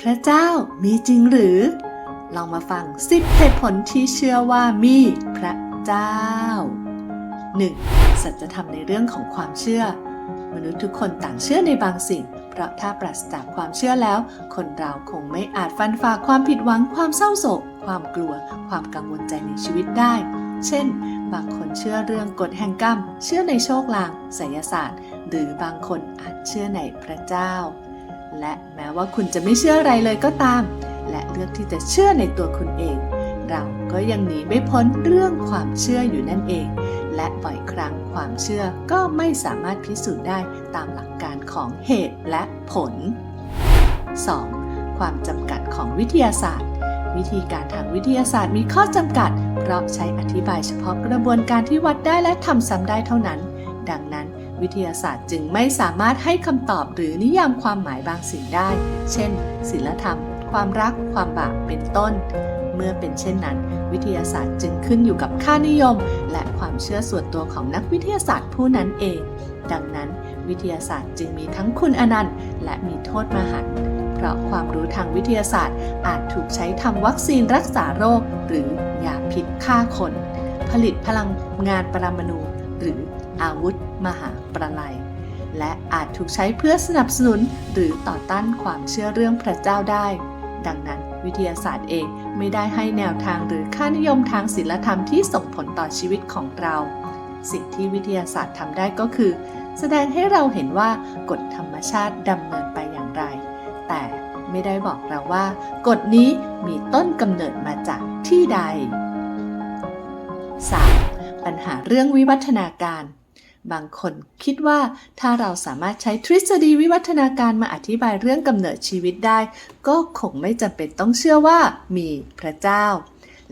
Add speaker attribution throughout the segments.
Speaker 1: พระเจ้ามีจริงหรือ ลองมาฟัง10เหตุผลที่เชื่อว่ามีพระเจ้า 1. สัจธรรมในเรื่องของความเชื่อ มนุษย์ทุกคนต่างเชื่อในบางสิ่ง เพราะถ้าปราศจากความเชื่อแล้ว คนเราคงไม่อาจฟันฝ่าความผิดหวังความเศร้าโศก ความกลัว ความกังวลใจในชีวิตได้ เช่น บางคนเชื่อเรื่องกฎแห่งกรรม เชื่อในโชคลางไสยศาสตร์ หรือบางคนอาจเชื่อในพระเจ้า และแม้ว่าคุณจะไม่เชื่ออะไรเลยก็ตาม และเลือกที่จะเชื่อในตัวคุณเอง เราก็ยังหนีไม่พ้นเรื่องความเชื่ออยู่นั่นเอง และบ่อยครั้งความเชื่อก็ไม่สามารถพิสูจน์ได้ตามหลักการของเหตุและผล 2. ความจำกัดของวิทยาศาสตร์ วิธีการทางวิทยาศาสตร์มีข้อจำกัด เพราะใช้อธิบายเฉพาะกระบวนการที่วัดได้และทำซ้ำได้เท่านั้น ดังนั้น วิทยาศาสตร์จึงไม่สามารถให้คำตอบหรือนิยามความหมายบางสิ่งได้ เช่นศีลธรรม ความรัก ความบาป เป็นต้น เมื่อเป็นเช่นนั้น วิทยาศาสตร์จึงขึ้นอยู่กับค่านิยม และความเชื่อส่วนตัวของนักวิทยาศาสตร์ผู้นั้นเอง ดังนั้นวิทยาศาสตร์จึงมีทั้งคุณอนันต์ และมีโทษมหันต์เพราะความรู้ทางวิทยาศาสตร์ อาจถูกใช้ทำวัคซีนรักษาโรค หรือยาพิษฆ่าคน ผลิตพลังงานปรมาณูหรืออาวุธ มหาประไลยและอาจถูกใช้เพื่อสนับสนุนหรือต่อต้านความเชื่อเรื่องพระเจ้าได้ ดังนั้นวิทยาศาสตร์เองไม่ได้ให้แนวทางหรือค่านิยมทางศีลธรรมที่ส่งผลต่อชีวิตของเรา สิ่งที่วิทยาศาสตร์ทำได้ก็คือ แสดงให้เราเห็นว่ากฎธรรมชาติดำเนินไปอย่างไร แต่ไม่ได้บอกเราว่ากฎนี้มีต้นกำเนิดมาจากที่ใด 3. ปัญหาเรื่องวิวัฒนาการ บางคนคิดว่าถ้าเราสามารถใช้ทฤษฎีวิวัฒนาการมาอธิบายเรื่องกำเนิดชีวิตได้ ก็คงไม่จำเป็นต้องเชื่อว่ามีพระเจ้า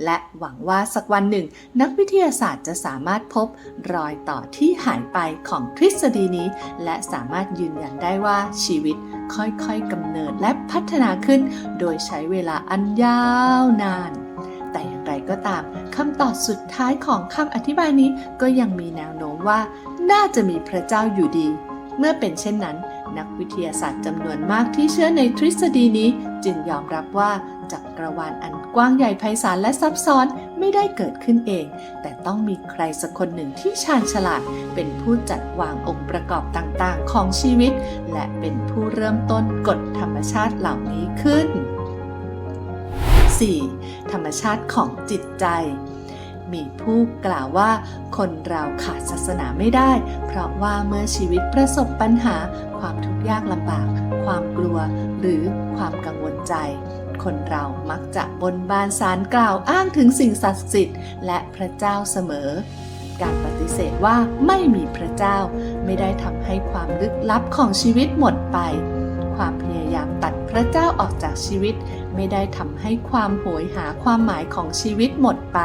Speaker 1: และหวังว่าสักวันหนึ่ง นักวิทยาศาสตร์จะสามารถพบรอยต่อที่หายไปของทฤษฎีนี้ และสามารถยืนยันได้ว่าชีวิตค่อยๆกำเนิดและพัฒนาขึ้น โดยใช้เวลาอันยาวนานแต่อย่างไรก็ตามคำตอบสุดท้ายของคำอธิบายนี้ก็ยังมีแนวโน้มว่า น่าจะมีพระเจ้าอยู่ดี เมื่อเป็นเช่นนั้น นักวิทยาศาสตร์จำนวนมากที่เชื่อในทฤษฎีนี้ จึงยอมรับว่าจักรวาลอันกว้างใหญ่ไพศาลและซับซ้อนไม่ได้เกิดขึ้นเอง แต่ต้องมีใครสักคนหนึ่งที่ชาญฉลาด เป็นผู้จัดวางองค์ประกอบต่างๆ ของชีวิต และเป็นผู้เริ่มต้นกฎธรรมชาติเหล่านี้ขึ้น 4. ธรรมชาติของจิตใจ มีผู้กล่าวว่า คนเราขาดศาสนาไม่ได้ เพราะว่าเมื่อชีวิตประสบปัญหา ความทุกข์ยากลำบาก ความกลัว หรือความกังวลใจ คนเรามักจะบนบานสารกล่าวอ้างถึงสิ่งศักดิ์สิทธิ์และพระเจ้าเสมอการปฏิเสธว่าไม่มีพระเจ้า ไม่ได้ทำให้ความลึกลับของชีวิตหมดไป ความพยายามตัดพระเจ้าออกจากชีวิต ไม่ได้ทำให้ความโหยหาความหมายของชีวิตหมดไป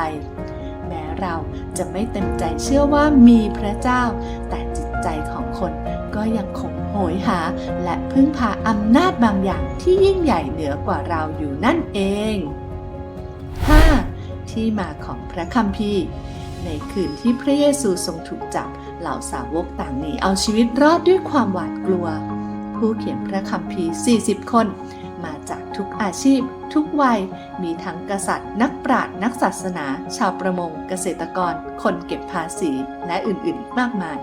Speaker 1: เราจะไม่เต็มใจเชื่อว่ามีพระเจ้า แต่จิตใจของคนก็ยังคงโหยหา และพึ่งพาอำนาจบางอย่างที่ยิ่งใหญ่เหนือกว่าเราอยู่นั่นเอง 5. ที่มาของพระคัมภีร์ในคืนที่พระเยซูทรงถูกจับ เหล่าสาวกต่างหนีเอาชีวิตรอดด้วยความหวาดกลัว ผู้เขียนพระคัมภีร์ 40 คน มาจากทุกอาชีพ ทุกวัย มีทั้งกษัตริย์ นักปราชญ์นักศาสนา ชาวประมง เกษตรกร คนเก็บภาษี และอื่นๆอีกมากมาย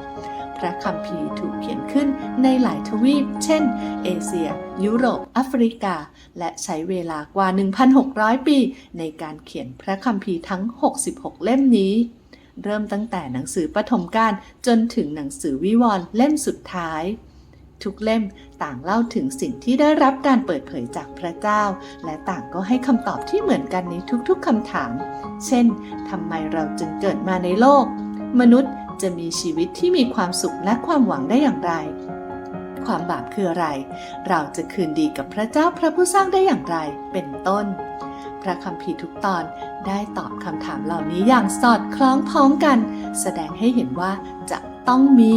Speaker 1: พระคัมภีร์ถูกเขียนขึ้นในหลายทวีป เช่น เอเชีย ยุโรป แอฟริกา และใช้เวลากว่า 1,600 ปี ในการเขียนพระคัมภีร์ทั้ง 66 เล่มนี้เริ่มตั้งแต่หนังสือปฐมกาลจนถึงหนังสือวิวรณ์เล่มสุดท้าย ทุกเล่มต่างเล่าถึงสิ่งที่ได้รับการเปิดเผยจากพระเจ้า และต่างก็ให้คำตอบที่เหมือนกันในทุกๆคำถาม เช่นทำไมเราจึงเกิดมาในโลก มนุษย์จะมีชีวิตที่มีความสุขและความหวังได้อย่างไร ความบาปคืออะไร เราจะคืนดีกับพระเจ้าพระผู้สร้างได้อย่างไร เป็นต้น พระคัมภีร์ทุกตอนได้ตอบคำถามเหล่านี้อย่างสอดคล้องพ้องกัน แสดงให้เห็นว่าจะต้องมี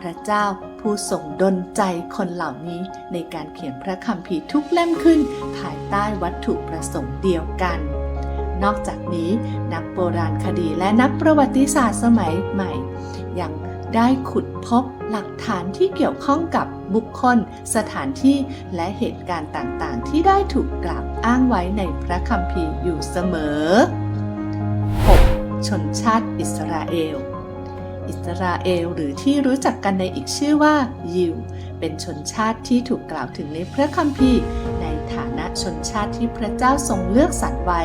Speaker 1: พระเจ้า ผู้ทรงดลใจคนเหล่านี้ในการเขียนพระคัมภีร์ทุกเล่มขึ้น ภายใต้วัตถุประสงค์เดียวกัน นอกจากนี้นักโบราณคดีและนักประวัติศาสตร์สมัยใหม่ยังได้ขุดพบหลักฐานที่เกี่ยวข้องกับบุคคล สถานที่และเหตุการณ์ต่างๆ ที่ได้ถูกกล่าวอ้างไว้ในพระคัมภีร์อยู่เสมอ 6. ชนชาติอิสราเอล อิสราเอลหรือที่รู้จักกันในอีกชื่อว่ายิว เป็นชนชาติที่ถูกกล่าวถึงในพระคัมภีร์ ในฐานะชนชาติที่พระเจ้าทรงเลือกสรรไว้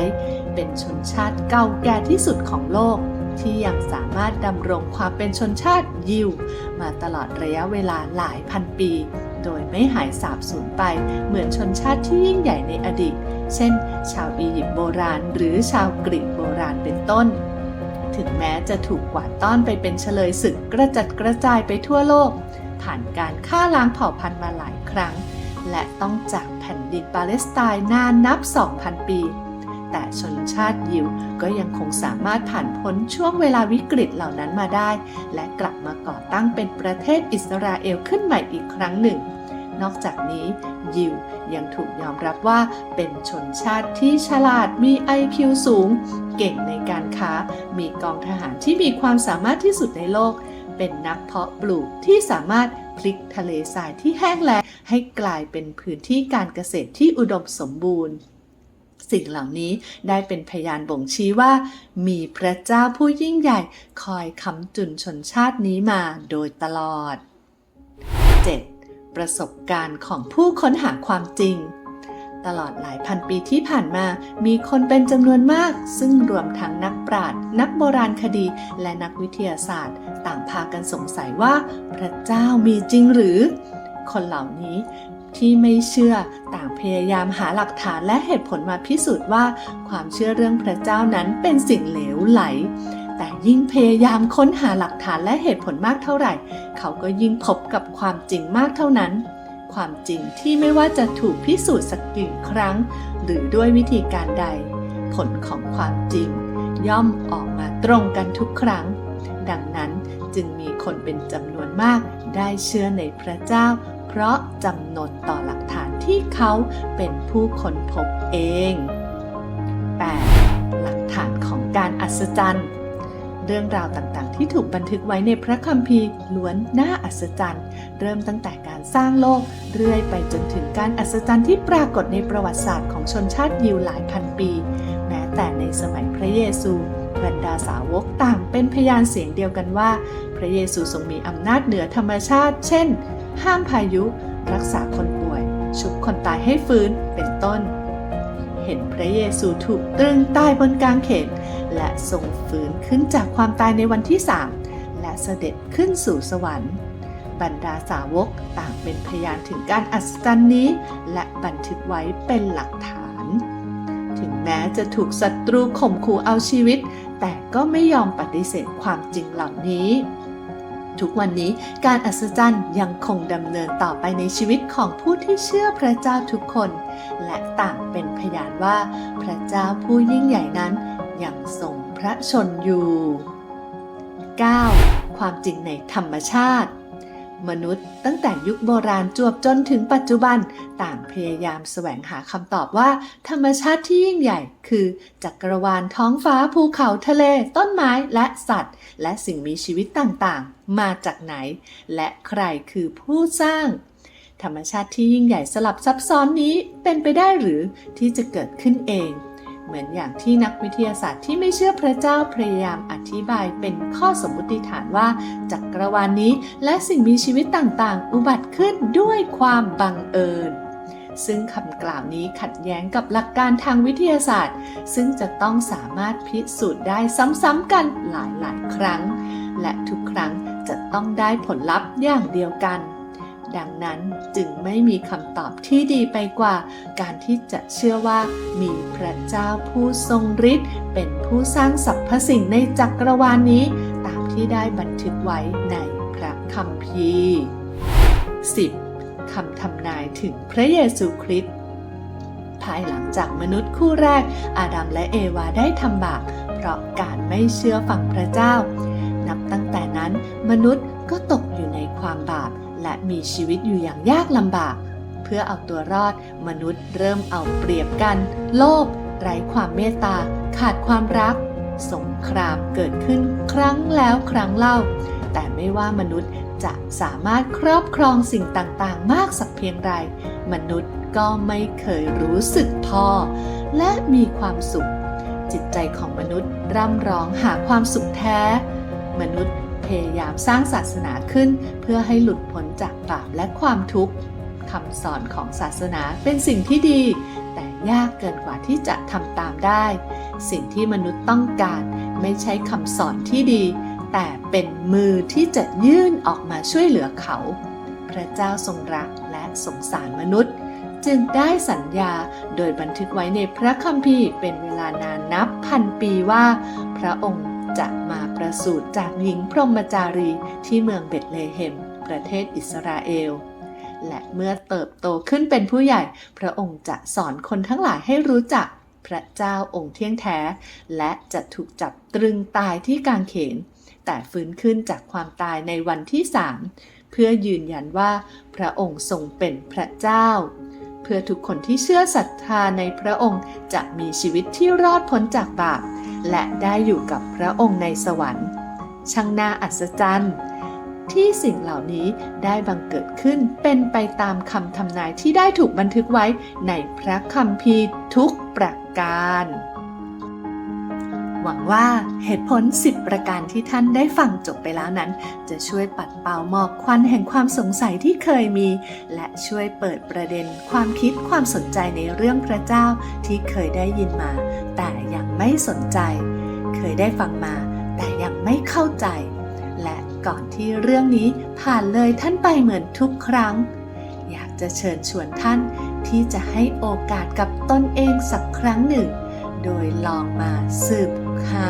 Speaker 1: เป็นชนชาติเก่าแก่ที่สุดของโลก ที่ยังสามารถดำรงความเป็นชนชาติยิว มาตลอดระยะเวลาหลายพันปี โดยไม่หายสาบสูญไป เหมือนชนชาติที่ยิ่งใหญ่ในอดีต เช่น ชาวอียิปต์โบราณ หรือชาวกรีกโบราณเป็นต้น ถึงแม้จะถูกกวาดต้อนไปเป็นเฉลยศึกกระจัดกระจายไปทั่วโลก ผ่านการฆ่าล้างเผ่าพันธุ์มาหลายครั้ง และต้องจากแผ่นดินปาเลสไตน์นานนับ 2,000 ปี แต่ชนชาติยิวก็ยังคงสามารถผ่านพ้นช่วงเวลาวิกฤตเหล่านั้นมาได้ และกลับมาก่อตั้งเป็นประเทศอิสราเอลขึ้นใหม่อีกครั้งหนึ่ง นอกจากนี้ยิวยังถูกยอมรับว่าเป็นชนชาติที่ฉลาดมี IQ สูง เก่งในการค้า มีกองทหารที่มีความสามารถที่สุดในโลก เป็นนักเพาะปลูกที่สามารถพลิกทะเลทรายที่แห้งแล้งให้กลายเป็นพื้นที่การเกษตรที่อุดมสมบูรณ์สิ่งเหล่านี้ได้เป็นพยานบ่งชี้ว่า มีพระเจ้าผู้ยิ่งใหญ่คอยค้ำจุนชนชาตินี้มาโดยตลอด 7. ประสบการณ์ของผู้ค้นหาความจริง ตลอดหลายพันปีที่ผ่านมา มีคนเป็นจำนวนมาก ซึ่งรวมทั้งนักปราชญ์นักโบราณคดี และนักวิทยาศาสตร์ ต่างพากันสงสัยว่า พระเจ้ามีจริงหรือ คนเหล่านี้ที่ไม่เชื่อต่างพยายามหาหลักฐานและเหตุผลมาพิสูจน์ว่า ความเชื่อเรื่องพระเจ้านั้นเป็นสิ่งเหลวไหล แต่ยิ่งพยายามค้นหาหลักฐานและเหตุผลมากเท่าไหร่ เขาก็ยิ่งพบกับความจริงมากเท่านั้น ความจริงที่ไม่ว่าจะถูกพิสูจน์สักกี่ครั้ง หรือด้วยวิธีการใด ผลของความจริง ย่อมออกมาตรงกันทุกครั้ง ดังนั้นจึงมีคนเป็นจำนวนมากได้เชื่อในพระเจ้า เพราะจำนนต่อหลักฐานที่เขาเป็นผู้ค้นพบเอง 8. หลักฐานของการอัศจรรย์ เรื่องราวต่างๆ ที่ถูกบันทึกไว้ในพระคัมภีร์ล้วนน่าอัศจรรย์ เริ่มตั้งแต่การสร้างโลก เรื่อยไปจนถึงการอัศจรรย์ที่ปรากฏในประวัติศาสตร์ของชนชาติยิวหลายพันปี แม้แต่ในสมัยพระเยซู บรรดาสาวกต่างเป็นพยานเสียงเดียวกันว่า พระเยซูทรงมีอำนาจเหนือธรรมชาติ เช่น ห้ามพายุ รักษาคนป่วย ชุบคนตายให้ฟื้นเป็นต้น ห็นพระเยซูถูกตรึงตายบนกางเขนและทรงฟื้นขึ้นจากความตายในวันที่สามและเสด็จขึ้นสู่สวรรค์บรรดาสาวกต่างเป็นพยานถึงการอัศจรรย์นี้ และบันทึกไว้เป็นหลักฐาน ถึงแม้จะถูกศัตรูข่มขู่เอาชีวิต แต่ก็ไม่ยอมปฏิเสธความจริงเหล่านี้ ทุกวันนี้การอัศจรรย์ยังคงดำเนินต่อไปในชีวิตของผู้ที่เชื่อพระเจ้าทุกคน และต่างเป็นพยานว่า พระเจ้าผู้ยิ่งใหญ่นั้นยังทรงพระชนอยู่ 9. ความจริงในธรรมชาติ มนุษย์ ตั้งแต่ยุคโบราณจวบจนถึงปัจจุบัน ต่างพยายามแสวงหาคำตอบว่า ธรรมชาติที่ยิ่งใหญ่ คือ จักรวาลท้องฟ้าภูเขาทะเล ต้นไม้และสัตว์ และสิ่งมีชีวิตต่างๆ มาจากไหน และใครคือผู้สร้าง ธรรมชาติที่ยิ่งใหญ่สลับซับซ้อนนี้เป็นไปได้หรือที่จะเกิดขึ้นเอง เหมือนอย่างที่นักวิทยาศาสตร์ที่ไม่เชื่อพระเจ้าพยายามอธิบายเป็นข้อสมมติฐานว่าจักรวาลนนี้และสิ่งมีชีวิตต่างๆ อุบัติขึ้นด้วยความบังเอิญซึ่งคำกล่าวนี้ขัดแย้งกับหลักการทางวิทยาศาสตร์ ซึ่งจะต้องสามารถพิสูจน์ได้ซ้ำๆกันหลายๆ ครั้ง และทุกครั้งจะต้องได้ผลลัพธ์อย่างเดียวกัน ดังนั้นจึงไม่มีคำตอบที่ดีไปกว่า การที่จะเชื่อว่ามีพระเจ้าผู้ทรงฤทธิ์เป็นผู้สร้างสรรพสิ่งในจักรวาลนนี้ ตามที่ได้บันทึกไว้ในพระคัมภีร์ 10. คำทำนายถึงพระเยซูคริสต์ภายหลังจากมนุษย์คู่แรก อาดัมและเอวาได้ทำบาปเพราะการไม่เชื่อฟังพระเจ้า นับตั้งแต่นั้นมนุษย์ก็ตกอยู่ในความบาป และมีชีวิตอยู่อย่างยากลำบาก เพื่อเอาตัวรอดมนุษย์เริ่มเอาเปรียบกัน โลภไร้ความเมตตา ขาดความรัก สงครามเกิดขึ้นครั้งแล้วครั้งเล่า แต่ไม่ว่ามนุษย์จะสามารถครอบครองสิ่งต่างๆ มากสักเพียงไรมนุษย์ก็ไม่เคยรู้สึกพอ และมีความสุข จิตใจของมนุษย์ร่ำร้องหาความสุขแท้ มนุษย์ พยายามสร้างศาสนาขึ้น เพื่อให้หลุดพ้นจากบาปและความทุกข์คำสอนของศาสนาเป็นสิ่งที่ดี แต่ยากเกินกว่าที่จะทำตามได้ สิ่งที่มนุษย์ต้องการไม่ใช่คำสอนที่ดี แต่เป็นมือที่จะยื่นออกมาช่วยเหลือเขา พระเจ้าทรงรักและสงสารมนุษย์ จึงได้สัญญาโดยบันทึกไว้ในพระคัมภีร์เป็นเวลานานนับพันปีว่า พระองค์จะมา ประสูติจากหญิงพรหมจารีที่เมืองเบธเลเฮม ประเทศอิสราเอล และเมื่อเติบโตขึ้นเป็นผู้ใหญ่ พระองค์จะสอนคนทั้งหลายให้รู้จักพระเจ้าองค์เที่ยงแท้ และจะถูกจับตรึงตายที่กางเขน แต่ฟื้นขึ้นจากความตายในวันที่สามเพื่อยืนยันว่าพระองค์ทรงเป็นพระเจ้า เพื่อทุกคนที่เชื่อศรัทธาในพระองค์จะมีชีวิตที่รอดพ้นจากบาป และได้อยู่กับพระองค์ในสวรรค์ ช่างน่าอัศจรรย์ที่สิ่งเหล่านี้ได้บังเกิดขึ้นเป็นไปตามคำทำนายที่ได้ถูกบันทึกไว้ในพระคัมภีร์ทุกประการ หวังว่าเหตุผล 10 ประการที่ท่านได้ฟังจบไปแล้วนั้น จะช่วยปัดเป่าหมอกควันแห่งความสงสัยที่เคยมี และช่วยเปิดประเด็นความคิดความสนใจในเรื่องพระเจ้าที่เคยได้ยินมา ไม่สนใจ เคยได้ฟังมาแต่ยังไม่เข้าใจ และก่อนที่เรื่องนี้ผ่านเลยท่านไปเหมือนทุกครั้ง อยากจะเชิญชวนท่านที่จะให้โอกาสกับตนเองสักครั้งหนึ่ง โดยลองมาสืบหา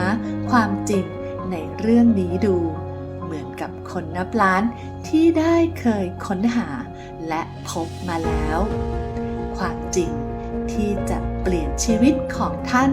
Speaker 1: ความจริงในเรื่องนี้ดู เหมือนกับคนนับล้านที่ได้เคยค้นหาและพบมาแล้ว ความจริงที่จะเปลี่ยนชีวิตของท่าน